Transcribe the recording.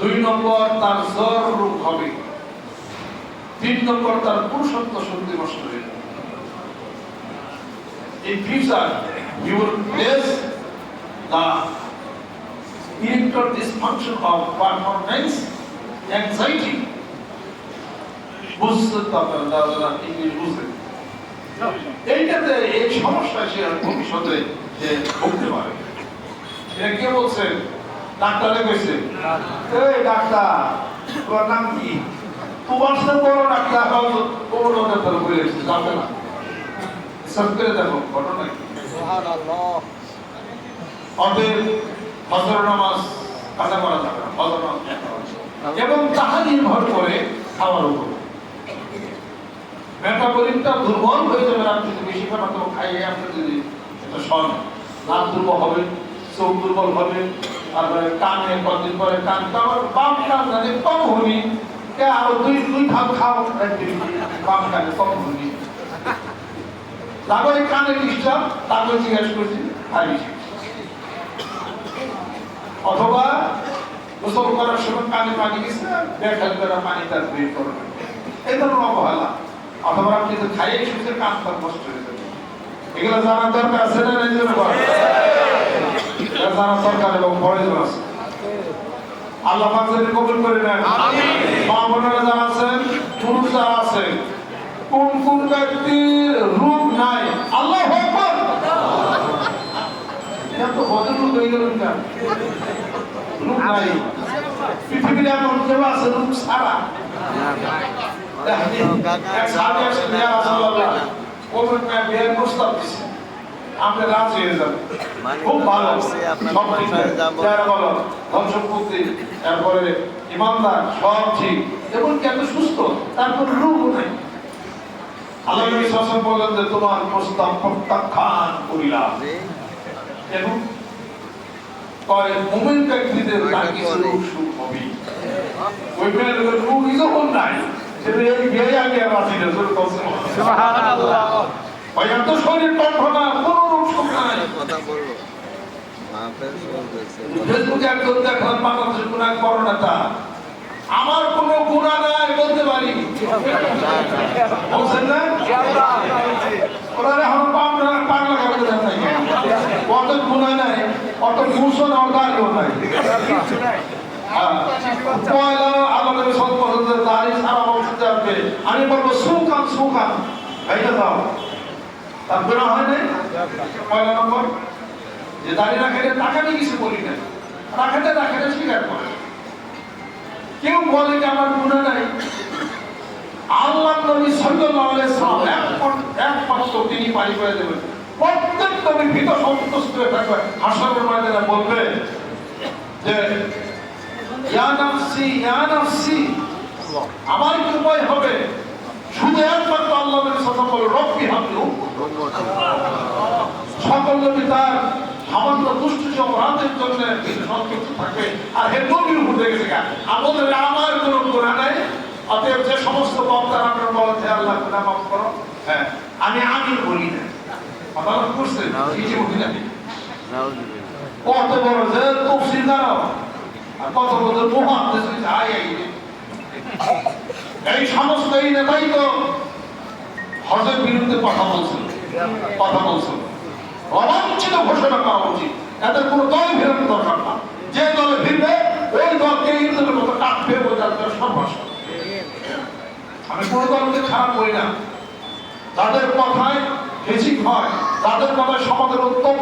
দুই নম্বর তার জ্বর রোগ হবে। তিন নম্বর তার পুরুষত্ব শক্তি নষ্ট হয়ে anxiety. বুঝতে যারা যারা ইংলিশ এইটাতে এই সমস্যা সে ভবিষ্যতে ভুগতে পারে। এটা কে বলছেন? ডাক্তারে কইছে। এই ডাক্তার তোমার নাম কি? তোমার সাথে বড় ডাক্তার কোন ডাক্তার বলে যাবে না। দেখো ঘটনা কি? অতএব ফজর নামাজ কাজা করা যাবে না ফজর নামাজ এবং তাহা নির্ভর করে খাওয়ার উপর। মেটাবলিকটা দুর্বল হয়ে যাবে আপনি যদি বেশি খাবার তো খাইয়ে আপনি যদি এটা সন নাক দুর্বল হবে চোখ দুর্বল হবে তারপরে কানে কদিন পরে কান আবার বাম কান জানে কম হবি আরও দুই দুই খাও একদিন বাম কানে কম হবি তারপরে কানে ডিস্টার্ব, তারপরে জিজ্ঞেস করছি হারি অথবা গোসল করার সময় কানে পানি গেছে ব্যাখ্যান করা পানি তার বের করবে এই ধরনের অবহেলা। অথবা আপনি তো খাইয়ে শুনছে কান তার নষ্ট হয়ে যাবে। এগুলো জানার দরকার আছে না এই জানার দরকার এবং প্রয়োজন আছে। আল্লাহ পাক যদি কবুল করে নেন। মা বোনেরা যারা আছেন পুরুষ যারা আছেন কোন কোন ব্যক্তির রূপ নাই? আল্লাহ আকবার। এটা তো বদল রূপ হয়ে গেল কেন রূপ নাই। পৃথিবীর এমন কেউ আছে রূপ ছাড়া। এক সাহাবী আসেন, ইয়া রাসূলুল্লাহ, কোভিড না বিয়ের প্রস্তাব দিছে। আমরা রাজি হয়ে যাব। খুব ভালো। সব ঠিক। যারা বলো, ধন সম্পত্তি, তারপরে ইমানদার, সব ঠিক। এমনকি এত সুস্থ, তারপর রোগও নাই। আল্লাহ নবী সাল্লাল্লাহু বললেন যে তোমার প্রস্তাব প্রত্যাখ্যান করিলাম এবং কয় মুমিন ব্যক্তিদের তার কিছু রোগ সুখ হবে ওই মেয়ের রোগই যখন নাই সেটা এই বিয়ে আগে আর আসি না কসম ওই এত শরীর কণ্ঠনা কোনো রোগ কথা বলব। আমার কোনো গুণা নাই বলতে পারি। বলছেন না? গুণা নাই, অত ভূষণ অর্গানিও নাই। পয়লা পছন্দের দাড়ি সারা বছর যাবে আমি বলব সুখান সুখান ভাইটা দাও। তার গুণা হয় নাই? পয়লা নম্বর। যে দাড়ি রাখাতে টাকা নিয়ে কিছু বলি না রাখাতে রাখাতে স্বীকার করে। কেউ বলে যে আমার গুণা নাই। আল্লাহ নবী সাল্লাল্লাহু আলাইহি সাল্লাম এক- একমাত্র তিনি পারি করে দেবেন। প্রত্যেক নবী ভীত সন্তুষ্ট হয়ে থাকবে হাসরের ময়দানে বলবে যে, ইয়া নাফসি ইয়া নাফসি, আমার কি উপায় হবে? শুধু একমাত্র আল্লাহ নবী সাল্লাল্লাহু আলাইহি রব্বি হাবলু সকল দুষ্ট অপরাধের জন্য সন্তুষ্ট থাকবে আর হে নবীর আমাদের আমার কোনো গুণা নাই, অতএব যে সমস্ত যে আল্লাহ গুণা মাফ করো। হ্যাঁ আমি আমি বলি না। কথা কত বড় আর কত এই সমস্ত এই নেতাই তো হজের বিরুদ্ধে কথা বলছিল কথা বলছেন অবাঞ্ছিত ঘোষণা করা উচিত। এদের কোনো দলে ফেরানোর দরকার না। যে দলে ফিরবে, ওই দলকে ইন্দ্রের মতো কাটবে ওই দলের সর্বস্ব আমি কোনো দলকে খারাপ করি না। তাদের কথায় হেসিক হয়। তাদের কথায় সমাজের অত্যন্ত